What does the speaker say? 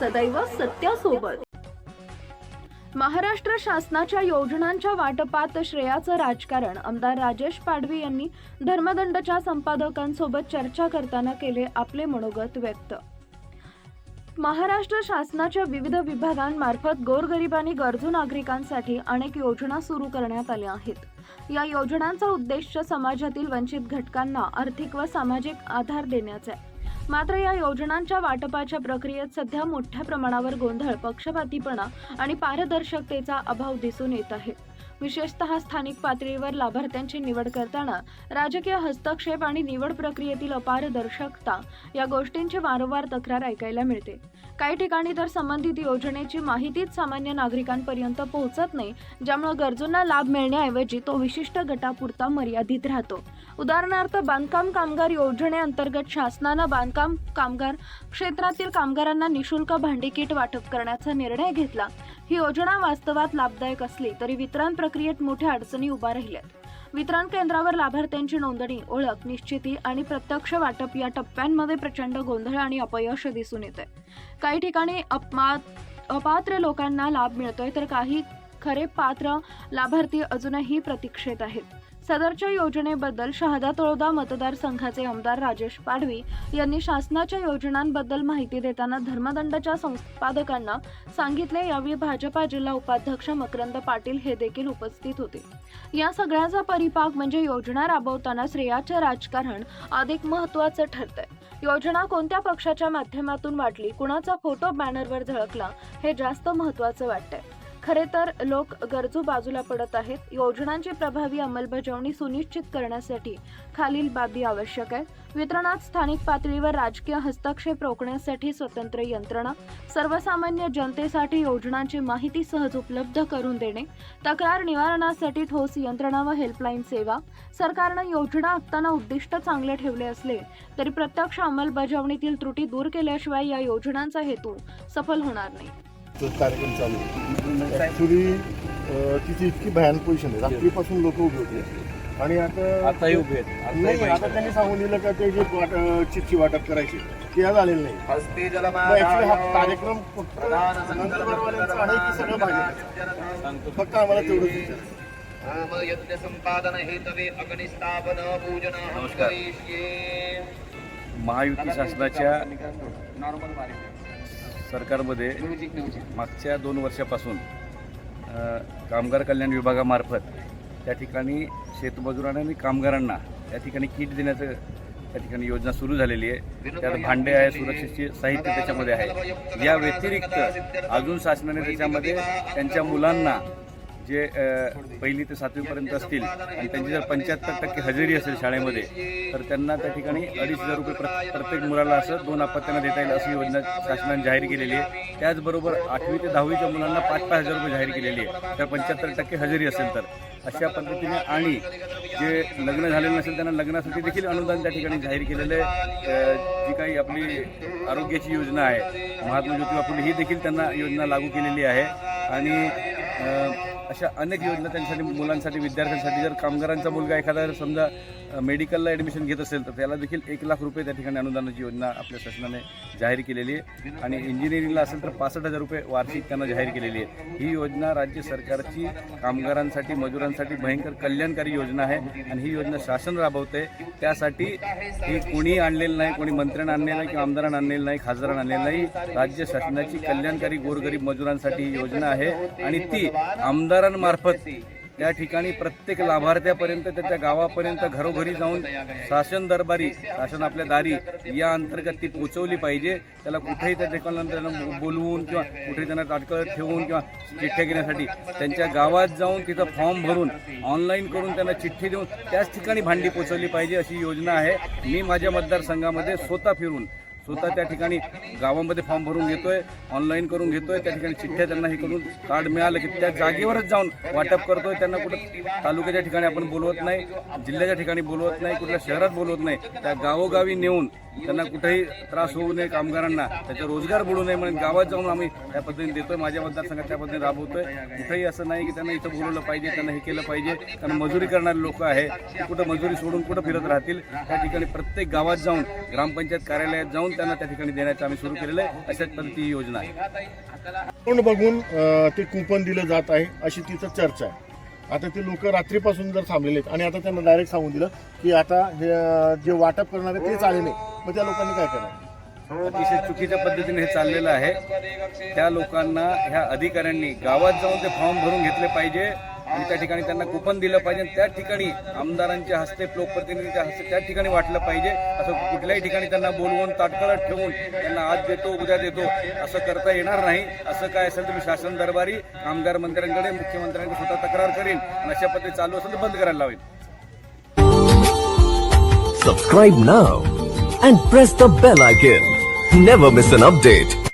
सदैव सत्यासोबत. महाराष्ट्र शासनाच्या योजनांच्या वाटपात श्रेयाचं राजकारण. आमदार राजेश पाडवी यांनी धर्मदंडच्या संपादकांसोबत चर्चा करताना केले आपले मनोगत व्यक्त. महाराष्ट्र शासनाच्या विविध विभागांमार्फत गोरगरिबांनी गरजू नागरिकांसाठी अनेक योजना सुरू करण्यात आल्या आहेत. या योजनांचा उद्देश समाजातील वंचित घटकांना आर्थिक व सामाजिक आधार देण्याचा आहे. मात्र या योजनांच्या वाटपाच्या प्रक्रियेत सध्या मोठ्या प्रमाणावर गोंधळ पक्षपातीपणा आणि पारदर्शकतेचा अभाव दिसून येत आहे. विशेषतः स्थानिक पातळीवर लाभार्थ्यांची निवड करताना राजकीय हस्तक्षेप आणि निवड प्रक्रियेतील अपारदर्शकता या गोष्टींची वारंवार तक्रार ऐकायला मिळते. काही ठिकाणी तर संबंधित योजनेची माहितीच सामान्य नागरिकांपर्यंत पोहोचत नाही ज्यामुळे गरजूंना लाभ मिळण्याऐवजी तो विशिष्ट गटापुरता मर्यादित राहतो. उदाहरणार्थ बांधकाम कामगार योजनेअंतर्गत शासनानं बांधकाम कामगार क्षेत्रातील कामगारांना निशुल्क भांडी किट वाटप करण्याचा निर्णय घेतला. ही योजना वास्तवात लाभदायक असली तरी वितरण प्रक्रियेत मोठ्या अडचणी उभा राहिल्यात. वितरण केंद्रावर लाभार्थ्यांची नोंदणी ओळख निश्चिती आणि प्रत्यक्ष वाटप या टप्प्यांमध्ये प्रचंड गोंधळ आणि अपयश दिसून येते काही ठिकाणी अपमा अपात्र लोकांना लाभ मिळतोय तर काही खरे पात्र लाभार्थी अजूनही प्रतीक्षेत आहेत. सदरच्या योजनेबद्दल शहादा तळोदा मतदारसंघाचे आमदार राजेश पाडवी यांनी शासनाच्या योजनांबद्दल माहिती देताना धर्मदंडाच्या संपादकांना सांगितले. यावेळी भाजपा जिल्हा उपाध्यक्ष मकरंद पाटील हे देखील उपस्थित होते. या सगळ्याचा परिपाक म्हणजे योजना राबवताना श्रेयाचे राजकारण अधिक महत्वाचं ठरतंय. योजना कोणत्या पक्षाच्या माध्यमातून वाटली कुणाचा फोटो बॅनरवर झळकला हे जास्त महत्वाचं वाटतंय. खरे तर लोक गरजू बाजूला पडत आहेत. योजनांची प्रभावी अंमलबजावणी सुनिश्चित करण्यासाठी खालील बाबी आवश्यक आहेत. वितरणात स्थानिक पातळीवर राजकीय हस्तक्षेप रोखण्यासाठी स्वतंत्र यंत्रणा सर्वसामान्य जनतेसाठी योजनांची माहिती सहज उपलब्ध करून देणे तक्रार निवारणासाठी ठोस यंत्रणा व हेल्पलाईन सेवा सरकारनं योजना आखताना उद्दिष्ट चांगले ठेवले असले तरी प्रत्यक्ष अंमलबजावणीतील त्रुटी दूर केल्याशिवाय या योजनांचा हेतू सफल होणार नाही. तो कार्यक्रम चालू ऍक्च्युली तिची इतकी भयान पोझिशन आहे. रात्रीपासून लोक उभे होते. आणि आता आताही उभे आहेत. नाही आता त्यांनी सांगून दिलं का ते जे वाट चिठ्ठी वाटप करायची ते आज आलेलं नाही. हा कार्यक्रम फक्त नंदुरबारवाल्यांचा आहे की सगळं भाजप फक्त आम्हाला तेवढंच विचार. यज्ञ संपादन हेतवे अग्निस्थापन पूजन नमस्कार. महायुती शासनाच्या सरकारमध्ये मागच्या दोन वर्षापासून कामगार कल्याण विभागामार्फत त्या ठिकाणी शेतमजुरांना आणि कामगारांना त्या ठिकाणी किट देण्याचं त्या ठिकाणी योजना सुरू झालेली आहे. त्यात भांडे आहे सुरक्षेचे साहित्य त्याच्यामध्ये आहे. या व्यतिरिक्त अजून शासनाने त्याच्यामध्ये त्यांच्या मुलांना जे पहिली ते सातवीपर्यंत असतील आणि त्यांची जर पंच्याहत्तर टक्के हजेरी असेल शाळेमध्ये तर त्यांना त्या ठिकाणी अडीच हजार रुपये प्र- प्रत्येक मुलाला असं दोन अपत्यांना देता येईल अशी योजना शासनाने जाहीर केलेली आहे. त्याचबरोबर आठवी ते दहावीच्या मुलांना पाच पाच हजार रुपये जाहीर केलेली आहे. तर पंच्याहत्तर टक्के हजेरी असेल तर. अशा पद्धतीने आणि जे लग्न झालेलं नसेल त्यांना लग्नासाठी देखील अनुदान त्या ठिकाणी जाहीर केलेलं आहे. जी काही आपली आरोग्याची योजना आहे महात्मा ज्योतिबा फुले ही देखील त्यांना योजना लागू केलेली आहे. आणि अशा अनेक योजना त्यांच्यासाठी मुलांसाठी विद्यार्थ्यांसाठी जर कामगारांचा मुलगा एखादा जर समजा मेडिकलला ॲडमिशन घेत असेल तर त्याला देखील एक लाख रुपये त्या ठिकाणी अनुदानाची योजना आपल्या शासनाने जाहीर केलेली आहे. आणि इंजिनिअरिंगला असेल तर पासष्ट हजार रुपये वार्षिक त्यांना जाहीर केलेली आहे. ही योजना राज्य सरकारची कामगारांसाठी मजुरांसाठी भयंकर कल्याणकारी योजना आहे आणि ही योजना शासन राबवते त्यासाठी ही कोणी आणलेलं नाही कोणी मंत्र्यांना आणलेलं नाही किंवा आमदारांना आणलेलं नाही खासदारांना आणलेलं नाही. राज्य शासनाची कल्याणकारी गोरगरीब मजुरांसाठी ही योजना आहे आणि ती आमदार आमदारांमार्फत त्या ठिकाणी प्रत्येक लाभार्थ्यापर्यंत त्याच्या गावापर्यंत घरोघरी जाऊन शासन दरबारी शासन आपल्या दारी या अंतर्गत ती पोचवली पाहिजे. त्याला कुठेही त्या ठिकाणी त्यांना बोलवून किंवा कुठेही त्यांना ताटकळत ठेवून किंवा चिठ्ठ्या घेण्यासाठी त्यांच्या गावात जाऊन तिथं फॉर्म भरून ऑनलाईन करून त्यांना चिठ्ठी देऊन त्याच ठिकाणी भांडी पोचवली पाहिजे अशी योजना आहे. मी माझ्या मतदारसंघामध्ये स्वतः फिरून स्वतः त्या ठिकाणी गावामध्ये फॉर्म भरून घेतोय ऑनलाईन करून घेतोय त्या ठिकाणी चिठ्ठ्या त्यांना हे करून कार्ड मिळालं की त्या जागेवरच जाऊन वाटप करतोय. त्यांना कुठं तालुक्याच्या ठिकाणी आपण बोलवत नाही जिल्ह्याच्या ठिकाणी बोलवत नाही कुठल्या शहरात बोलवत नाही. त्या गावोगावी नेऊन त्यांना कुठेही त्रास होऊ नये कामगारांना त्याचा रोजगार बुडू नये म्हणून गावात जाऊन आम्ही त्या पद्धतीने देतोय. माझ्या मतदारसंघात त्या पद्धतीने राबवतोय. कुठेही असं नाही की त्यांना इथं बोलवलं पाहिजे त्यांना हे केलं पाहिजे. कारण मजुरी करणारे लोक आहे कुठं मजुरी सोडून कुठं फिरत राहतील? त्या ठिकाणी प्रत्येक गावात जाऊन ग्रामपंचायत कार्यालयात जाऊन त्यांना त्या ठिकाणी देण्याचं आम्ही सुरू केलेलं आहे. अशाच पद्धती ही योजना आहे. तोंड बघून ते कुपन दिलं जात आहे अशी तिथं चर्चा आहे. आता ते लोक रात्रीपासून जर थांबलेले आहेत आणि आता त्यांना डायरेक्ट सांगून दिलं की आता हे जे वाटप करणारे तेच आले नाही. मग त्या लोकांनी काय करायचं? अतिशय चुकीच्या पद्धतीने हे चाललेलं आहे. त्या लोकांना ह्या अधिकाऱ्यांनी गावात जाऊन ते फॉर्म भरून घेतले पाहिजे. आणि त्या ठिकाणी त्यांना कुपन दिलं पाहिजे त्या ठिकाणी आमदारांच्या हस्ते लोकप्रतिनिधींच्या हस्ते त्या ठिकाणी वाटलं पाहिजे असं कुठल्याही ठिकाणी त्यांना बोलवून ताटकळत ठेवून त्यांना आज देतो उद्या देतो असं करता येणार नाही असं काय असेल तर मी शासन दरबारी आमदार मंत्र्यांकडे मुख्यमंत्र्यांकडे स्वतः तक्रार करेन अशा पद्धती चालू असेल तर बंद करायला लावेल Subscribe now and press the bell icon. Never miss an update.